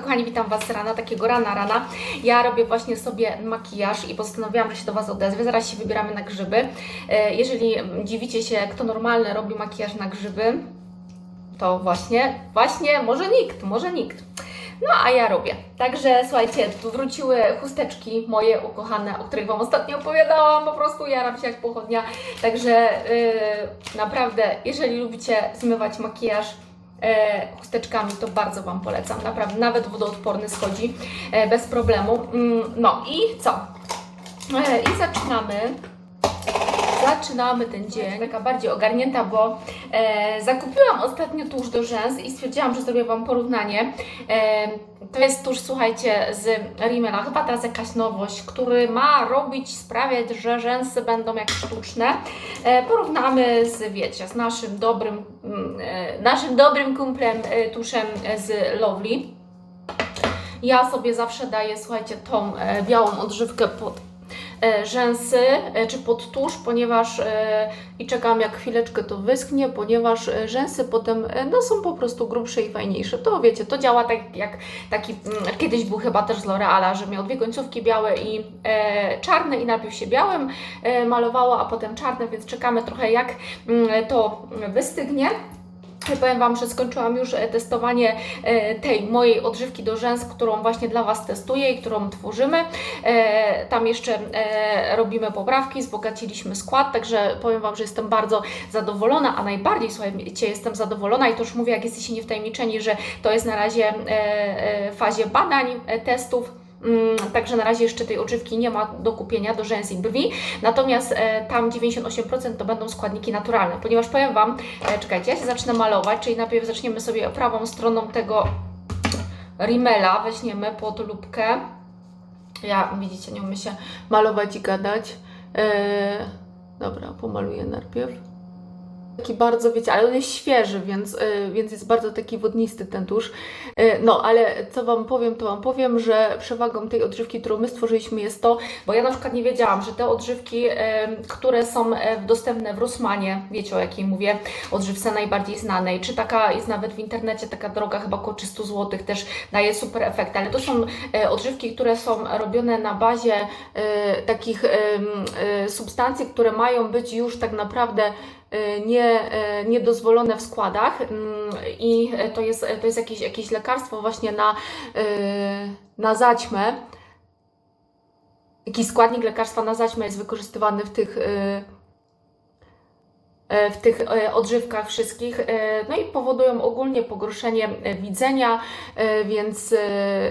Kochani, witam Was rana, takiego rana, rana. Ja robię właśnie sobie makijaż i postanowiłam, że się do Was odezwę. Zaraz się wybieramy na grzyby. E, Jeżeli dziwicie się, kto normalny robi makijaż na grzyby, to właśnie, właśnie, może nikt, może nikt. No, a ja robię. Także słuchajcie, tu wróciły chusteczki moje ukochane, o których Wam ostatnio opowiadałam. Po prostu jaram się jak pochodnia. Także yy, naprawdę, jeżeli lubicie zmywać makijaż chusteczkami, to bardzo Wam polecam. Naprawdę, nawet wodoodporny schodzi e, bez problemu. Mm, no i co? E, I zaczynamy. Zaczynamy ten dzień. Taka bardziej ogarnięta, bo e, zakupiłam ostatnio tusz do rzęs i stwierdziłam, że zrobię Wam porównanie. E, to jest tusz, słuchajcie, z Rimmela, chyba teraz jakaś nowość, który ma robić, sprawiać, że rzęsy będą jak sztuczne. E, porównamy z, wiecie, z naszym dobrym, mm, e, naszym dobrym kumplem e, tuszem z Lovely. Ja sobie zawsze daję, słuchajcie, tą e, białą odżywkę pod rzęsy e, czy pod tusz, ponieważ e, i czekam jak chwileczkę to wyschnie, ponieważ e, rzęsy potem e, no, są po prostu grubsze i fajniejsze. To wiecie, to działa tak jak taki, mm, kiedyś był chyba też z L'Oreala, że miał dwie końcówki białe i e, czarne i najpierw się białym e, malowało, a potem czarne, więc czekamy trochę jak mm, to wystygnie. Powiem Wam, że skończyłam już e, testowanie e, tej mojej odżywki do rzęs, którą właśnie dla Was testuję i którą tworzymy. E, Tam jeszcze robimy poprawki, wzbogaciliśmy skład, także powiem Wam, że jestem bardzo zadowolona, a najbardziej, słuchajcie, jestem zadowolona i to już mówię, jak jesteście niewtajemniczeni, że to jest na razie w fazie badań, testów. Mm, Także na razie jeszcze tej odżywki nie ma do kupienia do rzęs i brwi, natomiast e, tam 98% to będą składniki naturalne, ponieważ powiem Wam, e, czekajcie, ja się zacznę malować, czyli najpierw zaczniemy sobie prawą stroną tego Rimmela, weźmiemy pod lubkę. Ja, widzicie, nie umiem się malować i gadać. E, dobra, pomaluję najpierw. Taki bardzo, wiecie, ale on jest świeży, więc, y, więc jest bardzo taki wodnisty ten tusz. Y, No, ale co Wam powiem, to Wam powiem, że przewagą tej odżywki, którą my stworzyliśmy jest to, bo ja na przykład nie wiedziałam, że te odżywki, y, które są dostępne w Rossmanie, wiecie o jakiej mówię, odżywce najbardziej znanej, czy taka jest nawet w internecie, taka droga chyba około 300 zł, też daje super efekt, ale to są odżywki, które są robione na bazie takich substancji, które mają być już tak naprawdę nie, e, niedozwolone w składach mm, i to jest, to jest jakieś, jakieś lekarstwo właśnie na, e, na zaćmę. Jakiś składnik lekarstwa na zaćmę jest wykorzystywany w tych w tych odżywkach wszystkich, no i powodują ogólnie pogorszenie widzenia, więc,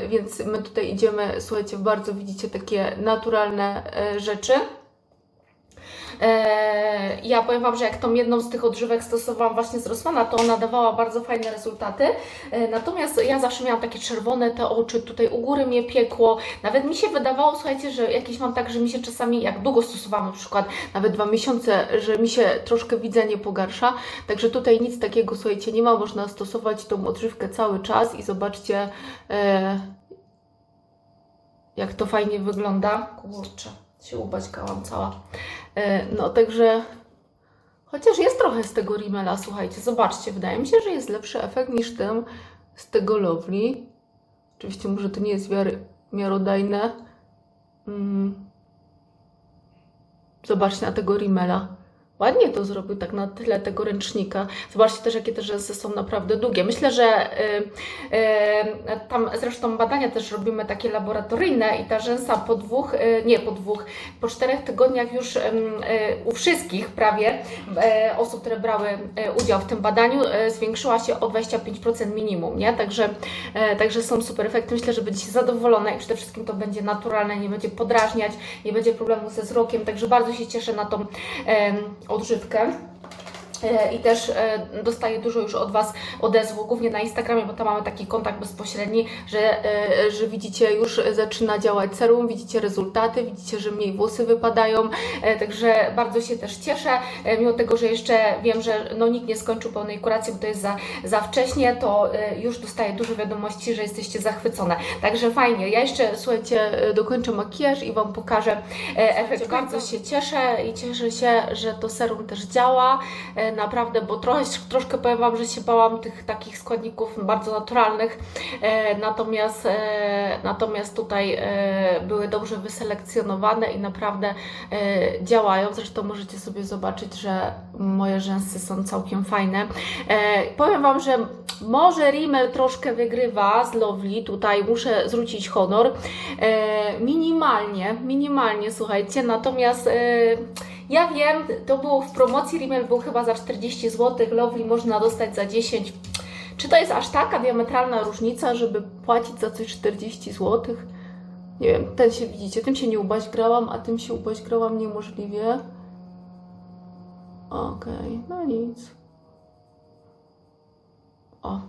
więc my tutaj idziemy, słuchajcie, bardzo widzicie takie naturalne rzeczy. E, Ja powiem Wam, że jak tą jedną z tych odżywek stosowałam właśnie z Rossmana, to ona dawała bardzo fajne rezultaty. E, Natomiast ja zawsze miałam takie czerwone te oczy, tutaj u góry mnie piekło. Nawet mi się wydawało, słuchajcie, że jakieś mam tak, że mi się czasami, jak długo stosowałam, na przykład nawet dwa miesiące, że mi się troszkę widzenie pogarsza. Także tutaj nic takiego, słuchajcie, nie ma. Można stosować tą odżywkę cały czas i zobaczcie, e, jak to fajnie wygląda. Kurczę, się ubaćkałam cała. E, No, także chociaż jest trochę z tego Rimmela, słuchajcie, zobaczcie, wydaje mi się, że jest lepszy efekt niż ten z tego Lovely. Oczywiście może to nie jest miarodajne. Mm. Zobaczcie na tego Rimmela. Ładnie to zrobił tak na tyle tego ręcznika. Zobaczcie też, jakie te rzęsy są naprawdę długie. Myślę, że y, y, tam zresztą badania też robimy takie laboratoryjne i ta rzęsa po dwóch, y, nie po dwóch, po czterech tygodniach już u wszystkich prawie osób, które brały udział w tym badaniu, zwiększyła się o 25% minimum, nie? Także, także są super efekty. Myślę, że będziecie zadowolone i przede wszystkim to będzie naturalne, nie będzie podrażniać, nie będzie problemu ze wzrokiem, także bardzo się cieszę na tą odżywkę. E, I też e, dostaję dużo już od Was odezwu, głównie na Instagramie, bo tam mamy taki kontakt bezpośredni, że, e, że widzicie, już zaczyna działać serum, widzicie rezultaty, widzicie, że mniej włosy wypadają, także bardzo się też cieszę, mimo tego, że jeszcze wiem, że no, nikt nie skończył pełnej kuracji, bo to jest za, za wcześnie, to już dostaję dużo wiadomości, że jesteście zachwycone. Także fajnie, ja jeszcze, słuchajcie, dokończę makijaż i Wam pokażę efekt. Bardzo się cieszę i cieszę się, że to serum też działa. Naprawdę, bo trochę, troszkę powiem Wam, że się bałam tych takich składników bardzo naturalnych, e, natomiast, e, natomiast tutaj e, były dobrze wyselekcjonowane i naprawdę e, działają. Zresztą możecie sobie zobaczyć, że moje rzęsy są całkiem fajne. E, powiem Wam, że może Rimmel troszkę wygrywa z Lovely, tutaj muszę zwrócić honor. E, minimalnie, minimalnie, słuchajcie, natomiast e, ja wiem, to było w promocji, Rimmel był chyba za 40 zł, Lovely można dostać za 10. Czy to jest aż taka diametralna różnica, żeby płacić za coś 40 zł? Nie wiem, ten się widzicie, tym się nie ubaźgrałam, a tym się ubaźgrałam niemożliwie. Okej, no nic. O.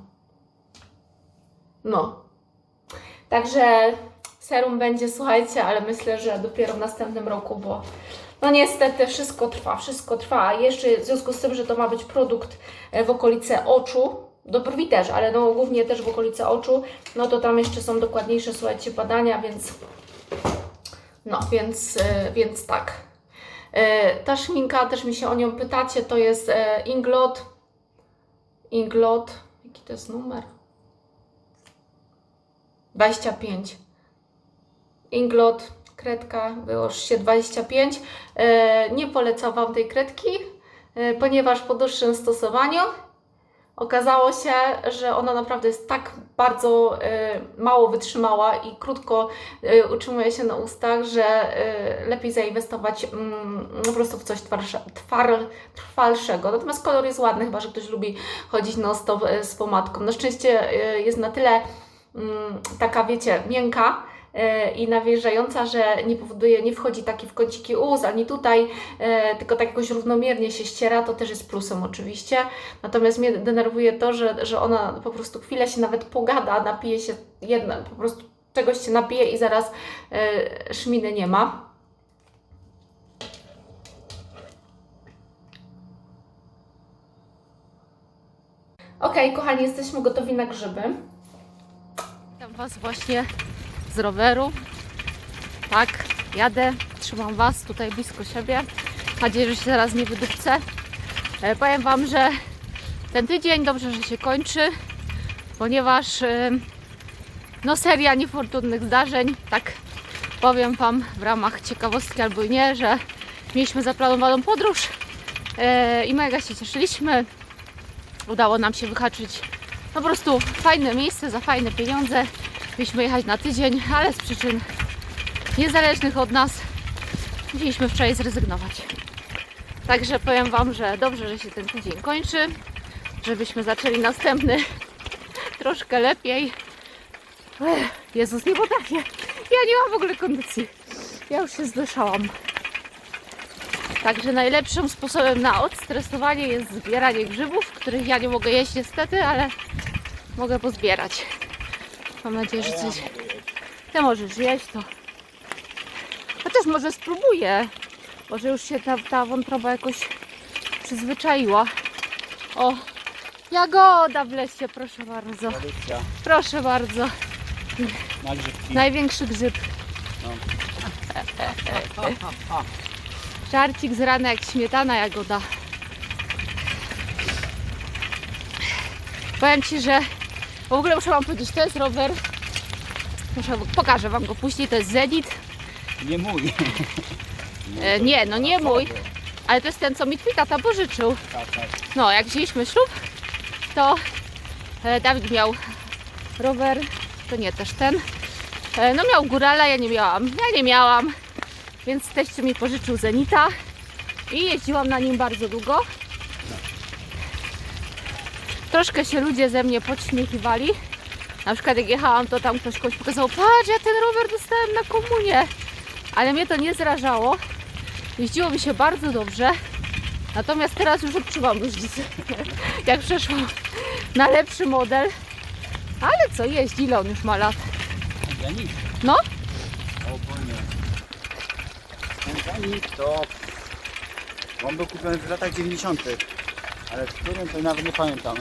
No. Także serum będzie, słuchajcie, ale myślę, że dopiero w następnym roku, bo no niestety wszystko trwa, wszystko trwa. Jeszcze w związku z tym, że to ma być produkt e, w okolice oczu, do brwi też, ale no głównie też w okolice oczu, no to tam jeszcze są dokładniejsze, słuchajcie, badania, więc no, więc, e, więc tak. E, Ta szminka, też mi się o nią pytacie, to jest Inglot. Inglot, jaki to jest numer? 25. Inglot, kredka, było już się 25. E, Nie polecam Wam tej kredki, e, ponieważ po dłuższym stosowaniu okazało się, że ona naprawdę jest tak bardzo e, mało wytrzymała i krótko utrzymuje się na ustach, że lepiej zainwestować mm, po prostu w coś trwalszego. Natomiast kolor jest ładny, chyba że ktoś lubi chodzić non stop z pomadką. Na szczęście jest na tyle mm, taka, wiecie, miękka i nawilżająca, że nie powoduje, nie wchodzi taki w kąciki ust, ani tutaj, e, tylko tak jakoś równomiernie się ściera, to też jest plusem oczywiście. Natomiast mnie denerwuje to, że, że ona po prostu chwilę się nawet pogada, napije się jedna, po prostu czegoś się napije i zaraz e, szminy nie ma. Okej, kochani, jesteśmy gotowi na grzyby. Witam Was właśnie z roweru. Tak, jadę, trzymam Was tutaj blisko siebie. Mam nadzieję, że się zaraz nie wydupcę. E, powiem Wam, że ten tydzień dobrze, że się kończy, ponieważ e, no seria niefortunnych zdarzeń, tak powiem Wam w ramach ciekawostki albo nie, że mieliśmy zaplanowaną podróż e, i mega się cieszyliśmy. Udało nam się wyhaczyć po prostu fajne miejsce za fajne pieniądze. Mieliśmy jechać na tydzień, ale z przyczyn niezależnych od nas musieliśmy wczoraj zrezygnować. Także powiem Wam, że dobrze, że się ten tydzień kończy, żebyśmy zaczęli następny troszkę lepiej. Ech, Jezus, nie potrafię. Ja nie mam w ogóle kondycji. Ja już się zdyszałam. Także najlepszym sposobem na odstresowanie jest zbieranie grzybów, których ja nie mogę jeść niestety, ale mogę pozbierać. Mam nadzieję, że coś... Ty możesz jeść to. Chociaż może spróbuję. Może już się ta, ta wątroba jakoś przyzwyczaiła. O, jagoda w lesie, proszę bardzo. Tradycja Proszę bardzo. na grzybki. Największy grzyb. No. Żarcik z rana jak śmietana jagoda. Powiem Ci, że w ogóle muszę Wam powiedzieć, to jest rower. Muszę, pokażę Wam go później, to jest Zenit. Nie mój. E, nie, no nie mój, ale to jest ten, co mi twój tata pożyczył. Tak, tak. No, jak wzięliśmy ślub, to e, Dawid miał rower, to nie też ten. E, no miał górala, ja nie miałam. Ja nie miałam, więc teściu mi pożyczył Zenita i jeździłam na nim bardzo długo. Troszkę się ludzie ze mnie podśmiechiwali. Na przykład jak jechałam, to tam ktoś komuś pokazał, patrz, ja ten rower dostałem na komunię. Ale mnie to nie zrażało. Jeździło mi się bardzo dobrze. Natomiast teraz już odczuwam różnicę. Jak przeszłam na lepszy model. Ale co jeździ, ile on już ma lat? Zanik. No, O, panie. Ten to... On był kupiony w latach 90. Ale w którym to nawet nie pamiętam.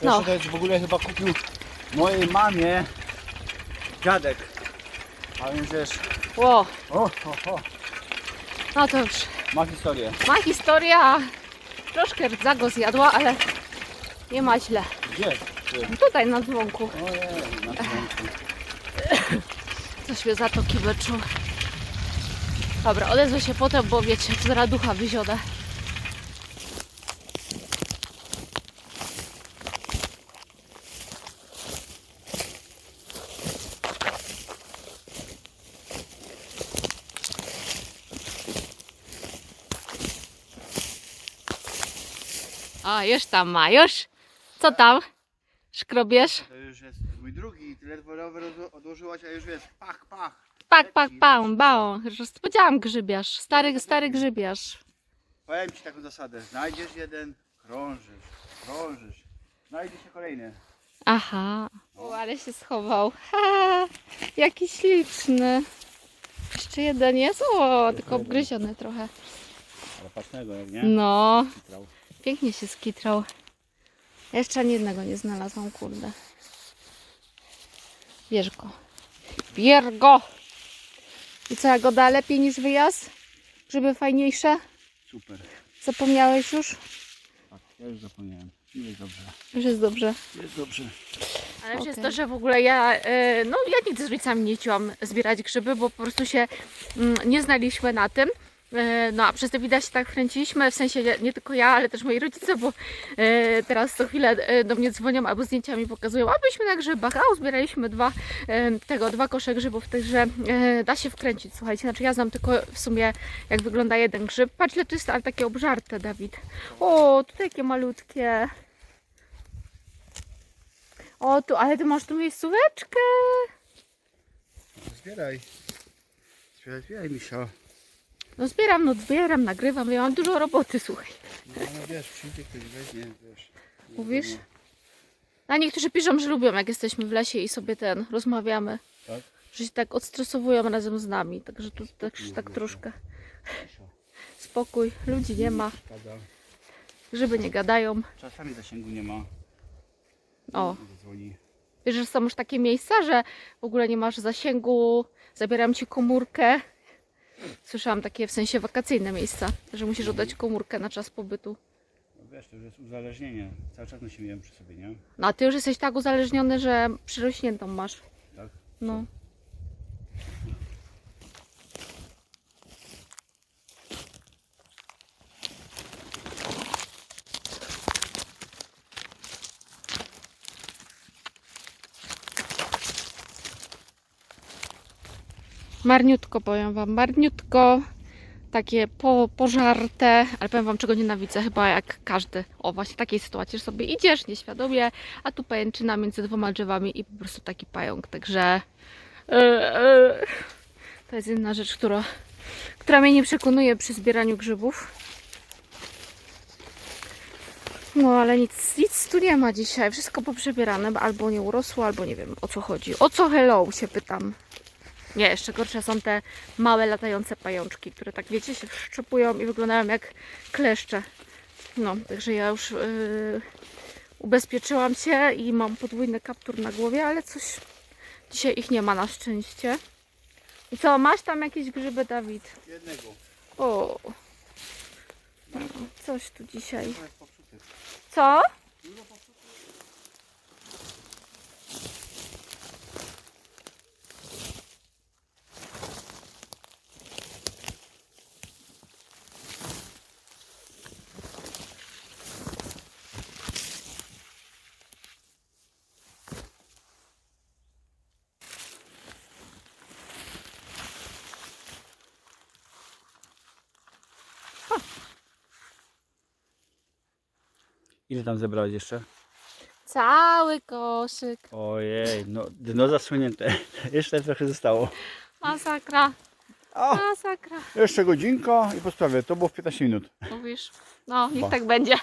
Pierwszy No. to jest w ogóle chyba kupił mojej mamie dziadek. A więc wiesz, ło, o, o, o, no to już ma historię. ma historia. Troszkę rdzago zjadła, ale nie ma źle. Gdzie? Ty. Tutaj na dzwonku. Ojej, na dzwonku. Coś mnie zatoki wyczuł. Dobra, odezwę się potem, bo wiecie, zaraz ducha wyziodę. Już tam ma, już. Co tam? Szkrobiesz? To już jest mój drugi, tyle rower odłożyłaś, a już jest pach, pach. Pak, pak, pam, bał. Już Powiedziałam grzybiarz. Stary, stary grzybiarz. Powiem Ci taką zasadę, znajdziesz jeden, krążysz, krążysz, znajdzie się kolejny. Aha. O, ale się schował. Ha, jaki śliczny. Jeszcze jeden jest. O, tylko obgryziony trochę. Ale pacznego, jak nie? No. Pięknie się skitrał. Jeszcze ani jednego nie znalazłam, kurde. Bierz go. Bierz go! I co, Jagoda, lepiej niż wyjazd? Grzyby fajniejsze? Super. Zapomniałeś już? Tak, ja już zapomniałem. Jest dobrze. Już jest dobrze. Jest dobrze. Ale Okej. przez to, że w ogóle ja, e, no ja nigdy z rodzicami nie chciałam zbierać grzyby, bo po prostu się mm, nie znaliśmy na tym. E, No a przez to widać się tak wkręciliśmy, w sensie nie, tylko ja, ale też moi rodzice, bo e, teraz co chwilę e, do mnie dzwonią albo zdjęciami pokazują, a byliśmy na grzybach, a uzbieraliśmy dwa, tego, dwa kosze grzybów, także da się wkręcić, słuchajcie, znaczy ja znam tylko w sumie jak wygląda jeden grzyb. Patrz, ile to jest, ale takie obżarte, Dawid. O, tutaj takie malutkie. O, tu, ale ty masz tu miejscóweczkę. Zbieraj. Zbieraj, zbieraj, Misio. No zbieram, no zbieram, nagrywam, ja mam dużo roboty, słuchaj. No, no wiesz, przyjdzie ktoś weźmie, wiesz. Mówisz? A niektórzy piszą, że lubią, jak jesteśmy w lesie i sobie ten, rozmawiamy. Tak? Że się tak odstresowują razem z nami, także tu tak, tak troszkę spokój, ludzi nie ma, grzyby nie gadają. Czasami zasięgu nie ma. O, wiesz, że są już takie miejsca, że w ogóle nie masz zasięgu, zabieram ci komórkę. Słyszałam takie w sensie wakacyjne miejsca, że musisz oddać komórkę na czas pobytu. No wiesz, to już jest uzależnienie. Cały czas nosimy ją przy sobie, nie? No a ty już jesteś tak uzależniony, że przyrośniętą masz. Tak? No. Marniutko powiem wam, marniutko, takie po, pożarte, ale powiem wam czego nienawidzę, chyba jak każdy. O właśnie takiej sytuacji, że sobie idziesz nieświadomie, a tu pajęczyna między dwoma drzewami i po prostu taki pająk, także e, e, to jest inna rzecz, która, która mnie nie przekonuje przy zbieraniu grzybów. No ale nic, nic tu nie ma dzisiaj, wszystko poprzebierane, albo nie urosło, albo nie wiem o co chodzi. O co hello się pytam. Nie, jeszcze gorsze są te małe latające pajączki, które tak wiecie się wszczepują i wyglądają jak kleszcze. No, także ja już yy, ubezpieczyłam się i mam podwójny kaptur na głowie, ale coś dzisiaj ich nie ma na szczęście. I co, masz tam jakieś grzyby, Dawid? Jednego. O, no, coś tu dzisiaj. Co? Ile tam zebrałeś jeszcze? Cały koszyk. Ojej, no dno zasłonięte. Jeszcze trochę zostało. Masakra. O, Masakra. jeszcze godzinka i po sprawie. To było w 15 minut. Mówisz? No, niech tak będzie.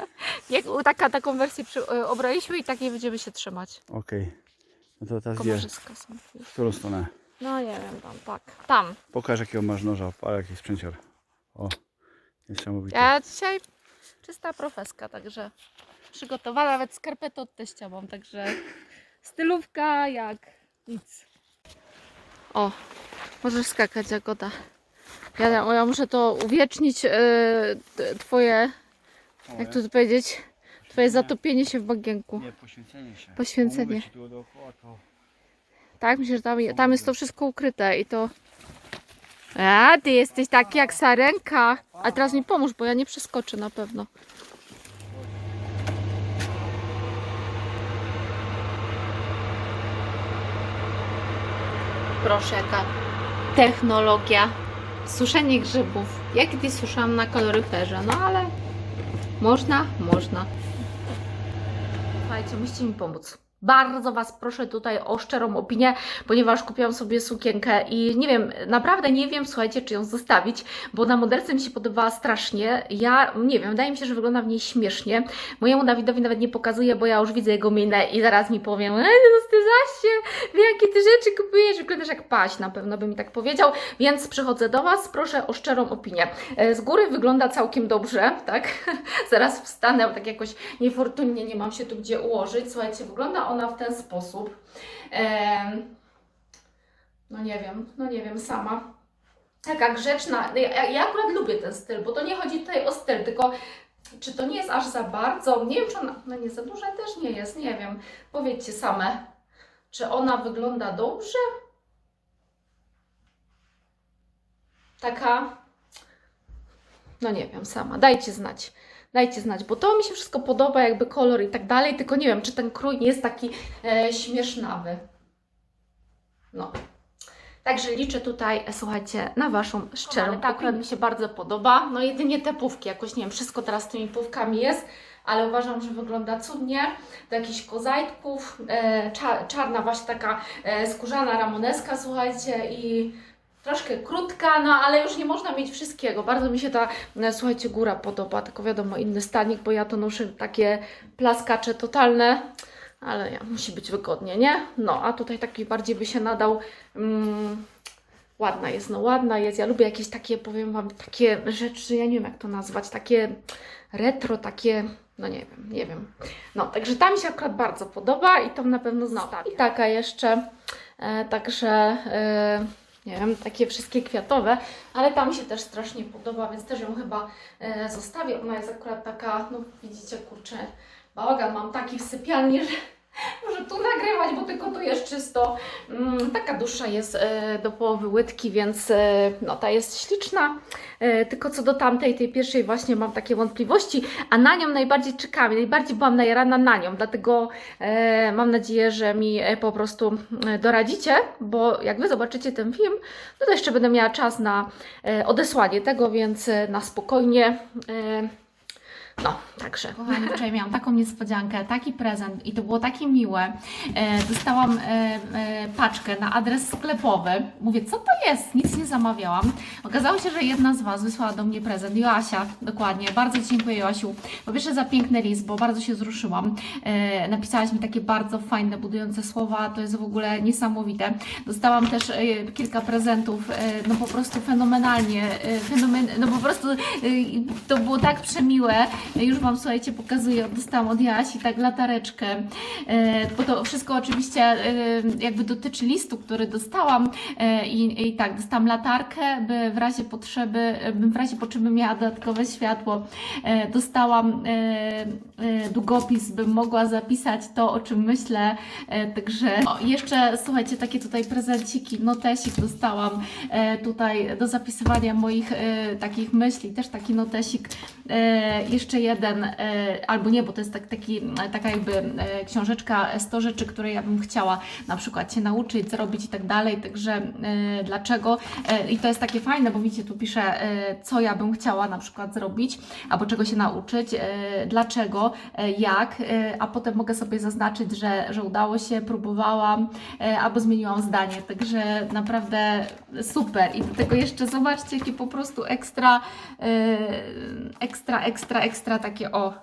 Niech taka, taką wersję przy, y, obraliśmy i takiej będziemy się trzymać. Okej. No to teraz gdzie? Komarzyska są. W którą stronę? No nie wiem, tam, tak. Tam. Pokaż jakiego masz noża, ale jaki sprzęcior. O, niesamowite. Ja dzisiaj czysta profeska, także przygotowana, nawet skarpetę od teścia mam, także stylówka jak nic. O, możesz skakać Jagoda. Ja, ja muszę to uwiecznić, t- twoje, jak to powiedzieć, twoje zatopienie się w bagienku. Nie, poświęcenie się. Poświęcenie. Tu dookoła, to Tak, myślę, że tam, tam jest to wszystko ukryte i to... A, ty jesteś taki jak sarenka. A teraz mi pomóż, bo ja nie przeskoczę na pewno. Proszę, jaka technologia. Suszenie grzybów. Ja kiedyś suszałam na kaloryferze, no ale można, można. Słuchajcie, musicie mi pomóc. Bardzo Was proszę tutaj o szczerą opinię, ponieważ kupiłam sobie sukienkę i nie wiem, naprawdę nie wiem, słuchajcie, czy ją zostawić, bo na modelce mi się podobała strasznie. Ja nie wiem, wydaje mi się, że wygląda w niej śmiesznie. Mojemu Dawidowi nawet nie pokazuję, bo ja już widzę jego minę i zaraz mi powiem, ej, no ty Zasie, jakie ty rzeczy kupujesz, wyglądasz jak paść, na pewno by mi tak powiedział, więc przychodzę do Was, proszę o szczerą opinię. E, Z góry wygląda całkiem dobrze, tak? Zaraz wstanę, tak jakoś niefortunnie nie mam się tu gdzie ułożyć. Słuchajcie, wygląda ona w ten sposób. No nie wiem, no nie wiem, sama. Taka grzeczna. Ja, ja akurat lubię ten styl, bo to nie chodzi tutaj o styl, tylko czy to nie jest aż za bardzo? Nie wiem, czy ona, no nie za duża też nie jest, nie wiem. Powiedzcie same, czy ona wygląda dobrze? Taka, no nie wiem, sama. Dajcie znać. Dajcie znać, bo to mi się wszystko podoba, jakby kolor i tak dalej, tylko nie wiem, czy ten krój nie jest taki e, śmiesznawy. No. Także liczę tutaj, e, słuchajcie, na Waszą szczerą. Ale tak, mi się bardzo podoba. No jedynie te pówki, jakoś nie wiem, wszystko teraz z tymi pówkami jest, ale uważam, że wygląda cudnie. Do jakichś kozajtków, e, cza, czarna właśnie taka e, skórzana ramoneska, słuchajcie, i troszkę krótka, no ale już nie można mieć wszystkiego. Bardzo mi się ta, e, słuchajcie, góra podoba, tylko wiadomo, inny stanik, bo ja to noszę takie plaskacze totalne, ale ja, musi być wygodnie, nie? No, a tutaj taki bardziej by się nadał. Mm, ładna jest, no ładna jest. Ja lubię jakieś takie, powiem Wam, takie rzeczy, ja nie wiem jak to nazwać, takie retro, takie, no nie wiem, nie wiem. No, także ta mi się akurat bardzo podoba i to na pewno zostawię. I taka jeszcze, e, także... E, nie wiem, takie wszystkie kwiatowe, ale ta mi się też strasznie podoba, więc też ją chyba e, zostawię. Ona jest akurat taka, no widzicie, kurczę, bałagan mam taki w sypialni, że muszę tu nagrywać, bo tylko tu jest czysto. Mm, taka dusza jest e, do połowy łydki, więc e, no ta jest śliczna. E, tylko co do tamtej, tej pierwszej właśnie mam takie wątpliwości, a na nią najbardziej czekam, najbardziej byłam najarana na nią, dlatego mam nadzieję, że mi po prostu doradzicie, bo jak Wy zobaczycie ten film, no to jeszcze będę miała czas na odesłanie tego, więc na spokojnie. No, także. Kochani, wczoraj miałam taką niespodziankę, taki prezent i to było takie miłe. E, dostałam e, e, paczkę na adres sklepowy. Mówię, co to jest? Nic nie zamawiałam. Okazało się, że jedna z Was wysłała do mnie prezent. Joasia, dokładnie. Bardzo dziękuję, Joasiu. Po pierwsze za piękny list, bo bardzo się wzruszyłam. E, napisałaś mi takie bardzo fajne, budujące słowa. To jest w ogóle niesamowite. Dostałam też e, kilka prezentów, e, no po prostu fenomenalnie. E, fenomen, no po prostu e, to było tak przemiłe. Już Wam, słuchajcie, pokazuję. Dostałam od Jasi tak latareczkę, e, bo to wszystko oczywiście e, jakby dotyczy listu, który dostałam e, i, i tak, dostałam latarkę, by w razie potrzeby, bym w razie potrzeby miała dodatkowe światło. Dostałam długopis, bym mogła zapisać to, o czym myślę, także o, jeszcze, słuchajcie, takie tutaj prezenciki, notesik dostałam tutaj do zapisywania moich takich myśli, też taki notesik, e, jeszcze jeden, e, albo nie, bo to jest tak, taki, e, taka jakby e, książeczka 100 rzeczy, które ja bym chciała na przykład się nauczyć, zrobić i tak dalej, także dlaczego? I to jest takie fajne, bo widzicie, tu piszę, co ja bym chciała na przykład zrobić, albo czego się nauczyć, dlaczego, jak, a potem mogę sobie zaznaczyć, że, że udało się, próbowałam, albo zmieniłam zdanie, także naprawdę super. I do tego jeszcze zobaczcie, jakie po prostu ekstra, e, ekstra, ekstra, ekstra takie o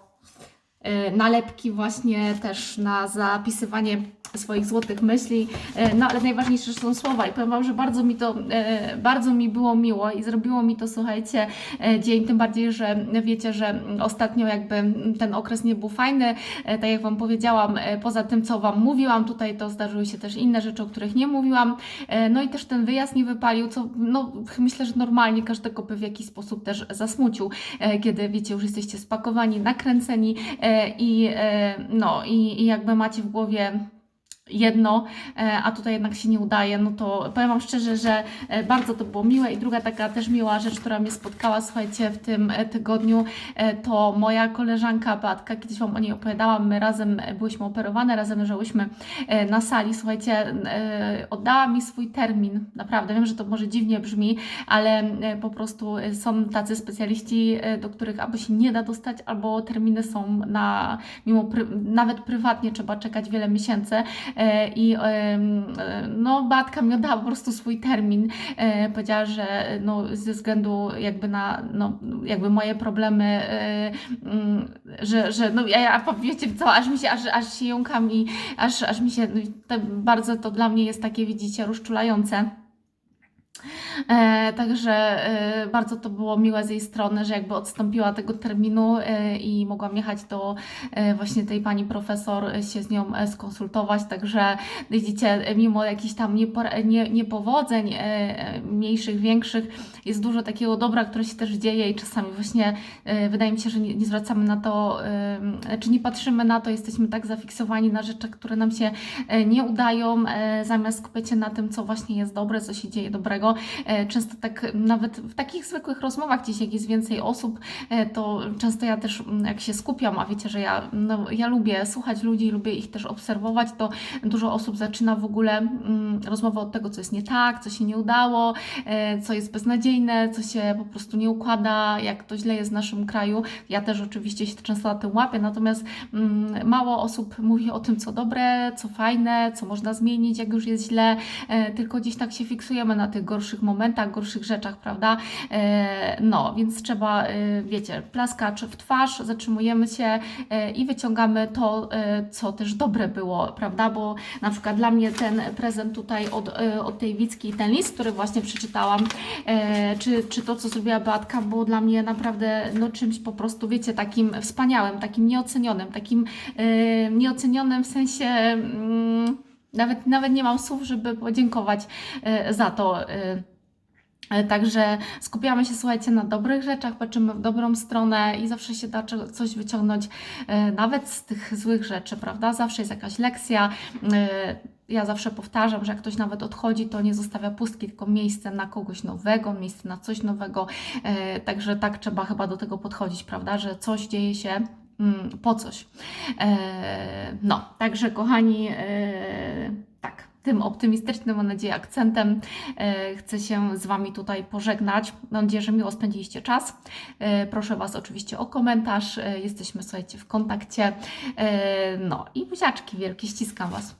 e, nalepki właśnie też na zapisywanie swoich złotych myśli, e, no ale najważniejsze są słowa. I powiem Wam, że bardzo mi to, e, bardzo mi było miło i zrobiło mi to, słuchajcie, e, dzień, tym bardziej, że wiecie, że ostatnio jakby ten okres nie był fajny, tak jak Wam powiedziałam, poza tym, co Wam mówiłam, tutaj to zdarzyły się też inne rzeczy, o których nie mówiłam, no i też ten wyjazd nie wypalił, co no, myślę, że normalnie każdego by w jakiś sposób też zasmucił, kiedy wiecie, już jesteście spakowani, nakręceni i no i, i jakby macie w głowie jedno, e, a tutaj jednak się nie udaje, no to powiem Wam szczerze, że e, bardzo to było miłe i druga taka też miła rzecz, która mnie spotkała, słuchajcie, w tym e, tygodniu, to moja koleżanka Beatka, kiedyś Wam o niej opowiadałam, my razem byłyśmy operowane, razem leżałyśmy na sali, słuchajcie, oddała mi swój termin, naprawdę, wiem, że to może dziwnie brzmi, ale po prostu są tacy specjaliści, do których albo się nie da dostać, albo terminy są na, mimo nawet prywatnie trzeba czekać wiele miesięcy, i em, e, no Batka mi oddała po prostu swój termin. E, Powiedziała, że no, ze względu jakby na no, jakby moje problemy, e, mm, że, że no ja, ja wiecie co, aż mi się, aż, aż się jąkam i aż, aż mi się, no, i to bardzo to dla mnie jest takie, widzicie, rozczulające. E, także e, bardzo to było miłe z jej strony, że jakby odstąpiła tego terminu e, i mogłam jechać do właśnie tej pani profesor, się z nią skonsultować. Także widzicie, mimo jakichś tam niepowodzeń, mniejszych, większych, jest dużo takiego dobra, które się też dzieje i czasami właśnie wydaje mi się, że nie, nie zwracamy na to, czy nie patrzymy na to, jesteśmy tak zafiksowani na rzeczach, które nam się nie udają, zamiast skupiać się na tym, co właśnie jest dobre, co się dzieje dobrego. E, Często tak nawet w takich zwykłych rozmowach gdzieś jak jest więcej osób, e, to często ja też mm, jak się skupiam, a wiecie, że ja, no, ja lubię słuchać ludzi, lubię ich też obserwować, to dużo osób zaczyna w ogóle mm, rozmowę od tego, co jest nie tak, co się nie udało, e, co jest beznadziejne, co się po prostu nie układa, jak to źle jest w naszym kraju. Ja też oczywiście się często na tym łapię, natomiast mm, mało osób mówi o tym, co dobre, co fajne, co można zmienić, jak już jest źle, tylko gdzieś tak się fiksujemy na tych gorszych momentach, gorszych rzeczach, prawda? E, no, więc trzeba, e, wiecie, plaskacz w twarz, zatrzymujemy się e, i wyciągamy to, co też dobre było, prawda? Bo na przykład dla mnie ten prezent tutaj od, od tej Wicki, ten list, który właśnie przeczytałam, czy, czy to, co zrobiła Beatka, było dla mnie naprawdę no, czymś po prostu, wiecie, takim wspaniałym, takim nieocenionym, takim nieocenionym w sensie. Mm, nawet, nawet nie mam słów, żeby podziękować e, za to. e, E, Także skupiamy się, słuchajcie, na dobrych rzeczach, patrzymy w dobrą stronę i zawsze się da coś wyciągnąć, nawet z tych złych rzeczy, prawda? Zawsze jest jakaś lekcja. Ja zawsze powtarzam, że jak ktoś nawet odchodzi, to nie zostawia pustki, tylko miejsce na kogoś nowego, miejsce na coś nowego. Także tak trzeba chyba do tego podchodzić, prawda? Że coś dzieje się po coś. E, No, także kochani, e, tak tym optymistycznym, mam nadzieję, akcentem e, chcę się z Wami tutaj pożegnać. Mam nadzieję, że miło spędziliście czas. Proszę Was oczywiście o komentarz. Jesteśmy, słuchajcie, w kontakcie. No i buziaczki wielkie, ściskam Was.